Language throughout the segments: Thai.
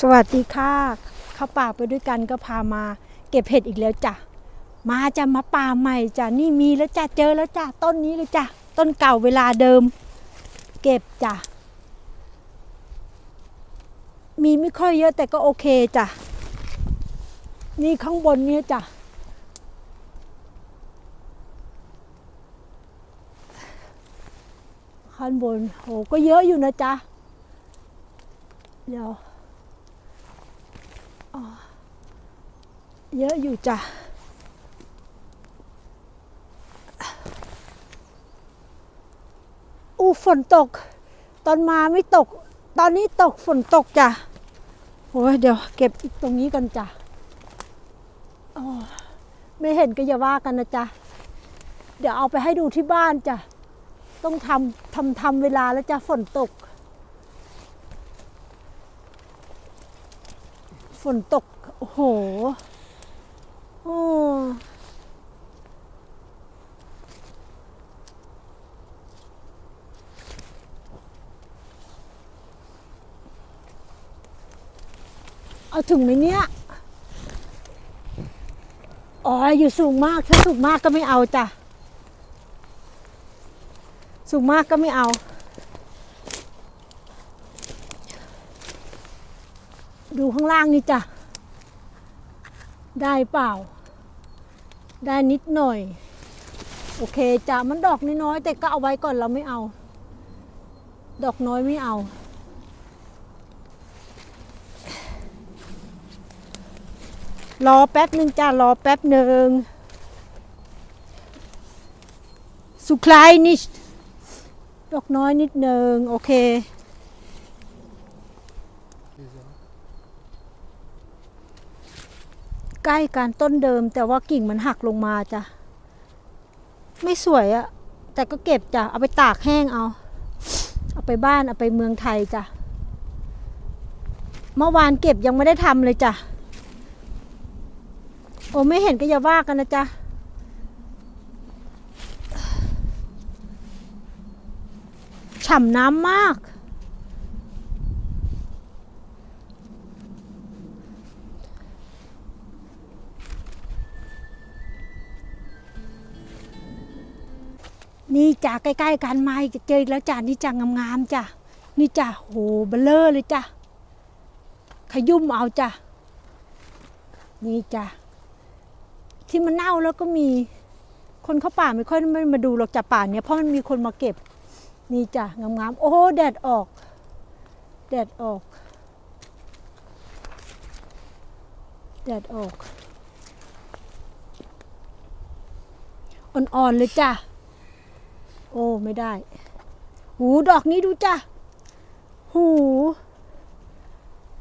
สวัสดีค่ะเข้าป่าไปด้วยกันก็พามา เก็บเห็ดอีกแล้วจ้ะ มาจะมาป่าใหม่จ้ะนี่มีแล้วจ้ะเจอแล้วจ้ะต้นนี้เลยจ้ะต้นเก่าเวลาเดิม เก็บจ้ะมีไม่ค่อยเยอะแต่ก็โอเคจ้ะนี่ข้างบนเนี้จ้ะข้างบนโหก็เยอะอยู่นะจ๊ะเดี๋ยวอ๋อ เยอะอยู่จ้ะอู้ฝนตก ตอนมาไม่ตก ตอนนี้ตกฝนตกจ้ะโอ้ยเดี๋ยวเก็บตรงนี้กันจ้ะอ๋อไม่เห็นก็อย่าว่ากันนะจ๊ะ เดี๋ยวเอาไปให้ดูที่บ้านจ้ะ ต้องทำทำทำเวลาแล้วจ้ะฝนตก ฝนตก โอ้โห โอ้เอาถึงไหมเนี่ย อ๋อ อยู่สูงมาก ถ้าสูงมากก็ไม่เอาจ้ะ สูงมากก็ไม่เอาดูข้างล่างนี่จ้ะ ได้เปล่า ได้นิดหน่อย โอเคจ้ะมันดอกน้อยๆแต่ก็เอาไว้ก่อนเราไม่เอา ดอกน้อยไม่เอา รอแป๊บหนึ่งจ้ะรอแป๊บหนึ่งสุคลายนิชดอกน้อยนิดหนึ่งโอเค ใกล้กันต้นเดิม แต่ว่ากิ่งมันหักลงมาจ้ะ ไม่สวยอะแต่ก็เก็บจ้ะ เอาไปตากแห้งเอา เอาไปบ้านเอาไปเมืองไทยจ้ะ เมื่อวานเก็บยังไม่ได้ทำเลยจ้ะ โอ้ไม่เห็นก็อย่าว่ากันนะจ๊ะฉ่ำน้ำมาก นี่จ้ะใกล้ ๆ กันมาเจอแล้วจ้ะนี่จ้ะงามๆจ้ะนี่จ้ะโหเบลเลอร์เลยจ้ะขยุ่มเอาจ้ะนี่จ้ะที่มันเน่าแล้วก็มีคนเข้าป่าไม่ค่อยไม่มาดูหรอกจ้ะป่าเนี้ยเพราะมันมีคนมาเก็บ นี่จ้ะงามๆโอ้แดดออก แดดออกแดดออก อ่อนๆเลยจ้ะ อ้ไม่ได้ หูดอกนี้ดูจ้ะ หู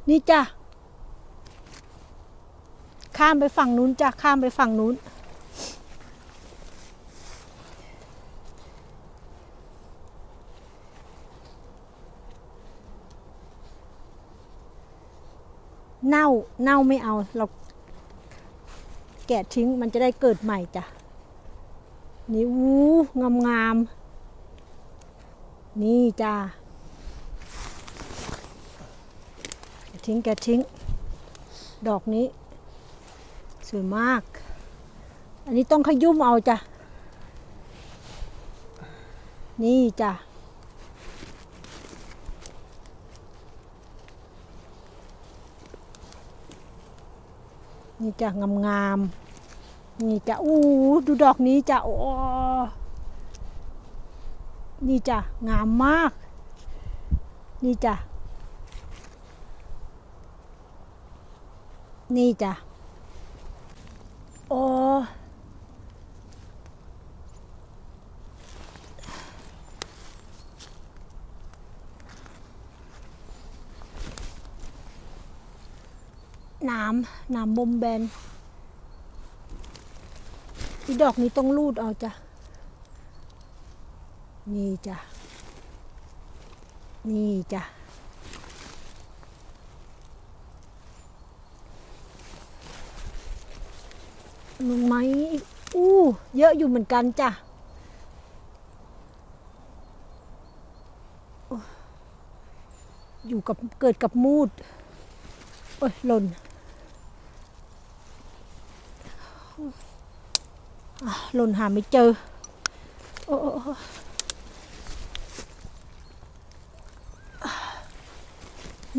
นี่จ้ะ ข้ามไปฝั่งนู้นจ้ะ ข้ามไปฝั่งนู้น เน่า เน่าไม่เอา เราแกะทิ้งมันจะได้เกิดใหม่จ้ะ นี่วูงามงามๆ นี่จ้าทิ้งแกทิ้ง ดอกนี้ สวยมาก อันนี้ต้องขยุ่มเอาจ้ะ นี่จ้ะ นี่จ้ะงามงามๆนี่จ้ะอู้ดูดอกนี้จ้ะโอ้ นี่จ้ะงามมาก นี่จ้ะนี่จ้ะโอ้น้ำน้ำบมแบนอีดอกนี้ต้องรูดเอาจ้ะ นี่จ้ะ นี่จ้ะมึงไหมอู้เยอะอยู่เหมือนกันจ้ะอยู่กับเกิดกับมูด โอ้ยหล่นหล่นหาไม่เจอ โอ้โอ้โอ้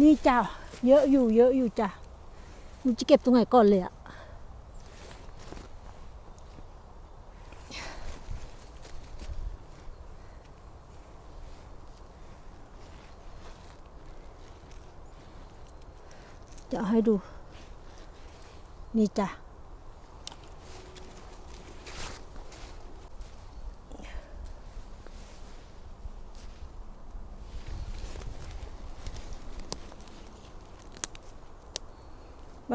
นี่จ้าเยอะอยู่เยอะอยู่จ้ะมันจะเก็บตรงไหนก่อนเลยอะจะเอาให้ดู นี่จ้ะ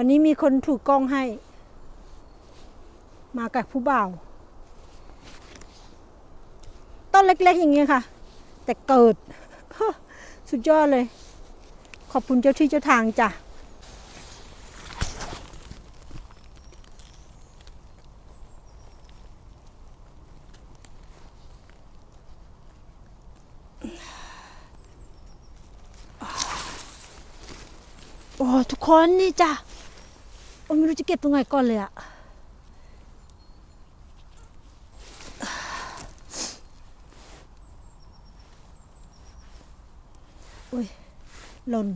วันนี้มีคนถูกกล้องให้ มากับผู้บ่าว ต้นเล็ก ๆ อย่างเงี้ยค่ะ แต่เกิด สุดยอดเลย ขอบคุณเจ้าที่เจ้าทางจ้ะโอ้ทุกคนนี่จ้ะ ไม่รู้จะเก็บตรงไหนก่อนเลยอะอุ้ยหล่น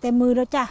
เต็มมือแล้วจ้ะ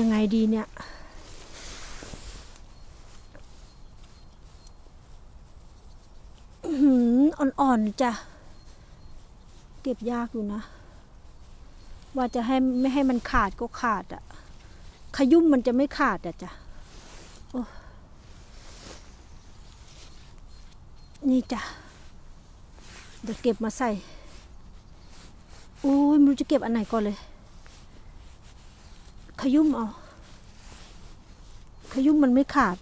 ยังไงดีเนี่ยหืมอ่อนๆจ้ะ เก็บยากอยู่นะ ว่าจะให้ไม่ให้มันขาดก็ขาดอะขยุ่มมันจะไม่ขาดอะจ้ะนี่จ้ะ เดี๋ยวเก็บมาใส่ โอ้ยไม่รู้จะเก็บอันไหนก่อนเลย ขยุ่มเอา ขยุ่มมันไม่ขาด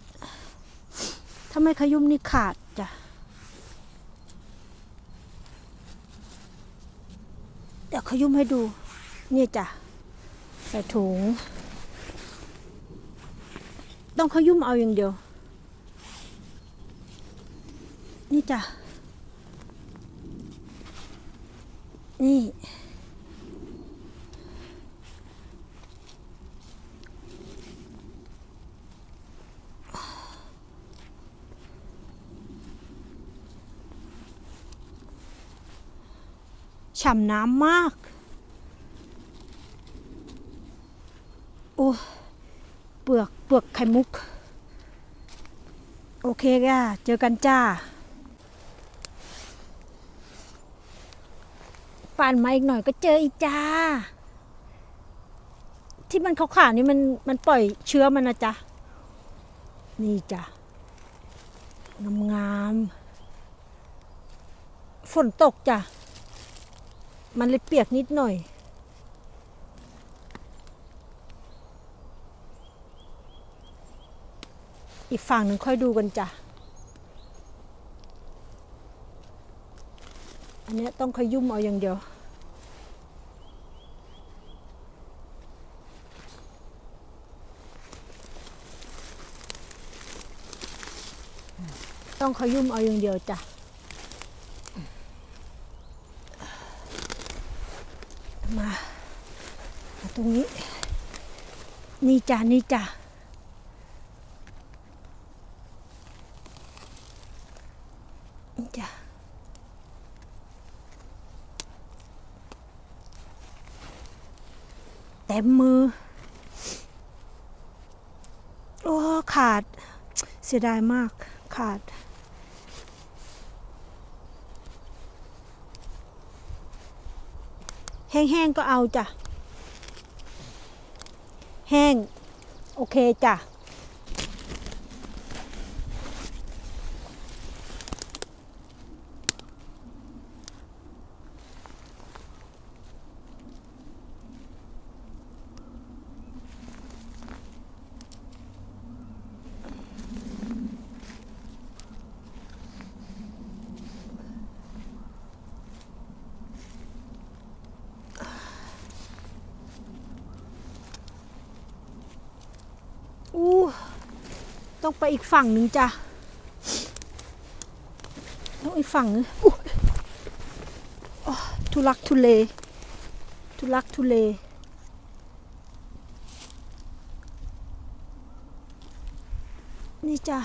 ถ้าไม่ขยุ่มนี่ขาดจ้ะ เดี๋ยวขยุ่มให้ดู นี่จ้ะ ใส่ถุง ต้องขยุ่มเอาอย่างเดียว นี่จ้ะ นี่ ฉ่ำน้ำมาก โอ้เปลือกเปลือกไข่มุก โอเคก่ะเจอกันจ้าปั่นมาอีกหน่อยก็เจออีกจ้า ที่มันขาวๆนี่มันมันปล่อยเชื้อมันนะจ๊ะ นี่จ้ะงามๆฝนตกจ้ะ มันเลยเปียกนิดหน่อย อีกฝั่งหนึ่งค่อยดูกันจ้ะ อันเนี้ยต้องขยุ่มเอาอย่างเดียวต้องขยุ่มเอาอย่างเดียวจ้ะ มามา ตรงนี้ นี่จ้ะนี่จ้ะนี่จ้ะเต็มมือ โอ้ ขาด เสียดายมาก ขาดแห้งๆก็เอาจ้ะ แห้ง โอเคจ้ะ อู้ ต้องไปอีกฝั่งหนึ่งจ้ะต้องอีกฝั่งนึงอู้โอ้ทุลักทุเลทุลักทุเลนี่จ้ะ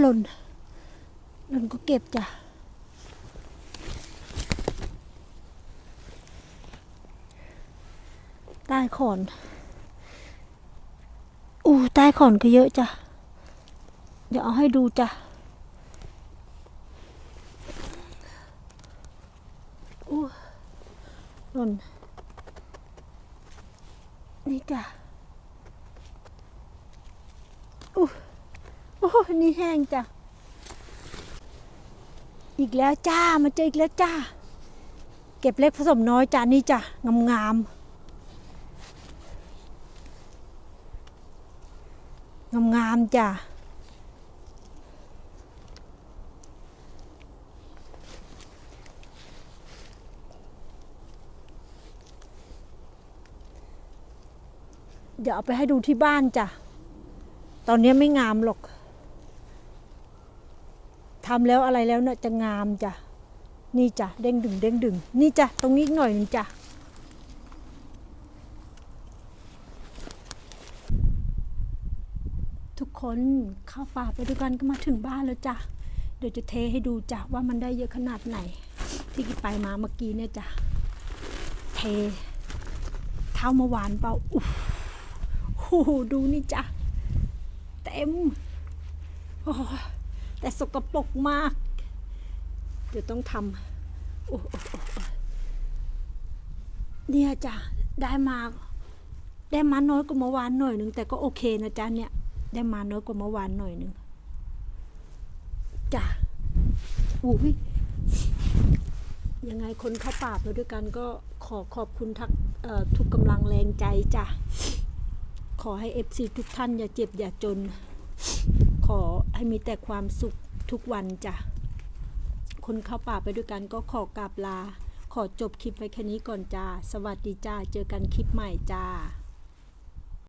หล่น หล่นก็เก็บจ้ะ ใต้ขอน อู้ใต้ขอนก็เยอะจ้ะ เดี๋ยวเอาให้ดูจ้ะอู้หล่น นี่จ้ะ อู้ โอ้โห นี่แห้งจ้ะ อีกแล้วจ้า มาเจออีกแล้วจ้า เก็บเล็กผสมน้อยจ้านี่จ้ะ งามงามงามงามจ้ะเดี๋ยวเอาไปให้ดูที่บ้านจ้ะ ตอนนี้ไม่งามหรอก ทำแล้วอะไรแล้วเนี่ยจะงามจ้ะนี่จ้ะเด้งดึงเด้งดึงนี่จ้ะตรงนี้หน่อยหนึ่งจ้ะทุกคนเข้าป่าไปด้วยกันก็มาถึงบ้านแล้วจ้ะเดี๋ยวจะเทให้ดูจ้ะว่ามันได้เยอะขนาดไหน ที่กิไปมาเมื่อกี้เนี่ยจ้ะเทเท่ามื่อวานเปล่าอุ๊ยโอ้โหดูนี่จ้ะเต็มโอ้ แต่สกปรกมาก เดี๋ยวต้องทำโอ้โเนี่ยจ้ะได้มา ได้มาน้อยกว่าเมื่อวานหน่อยหนึ่งแต่ก็โอเคนะจ๊ะเนี่ย ได้มาน้อยกว่าเมื่อวานหน่อยหนึ่งจ้ะอุ้ยยังไงคนเข้าป่าไปด้วยกันก็ขอขอบคุณทักทุกกำลังแรงใจจ้ะ ขอให้เอฟซีทุกท่านอย่าเจ็บอย่าจน ให้มีแต่ความสุขทุกวันจ้ะ คนเข้าป่าไปด้วยกันก็ขอกราบลา ขอจบคลิปไว้แค่นี้ก่อนจ้า สวัสดีจ้า เจอกันคลิปใหม่จ้า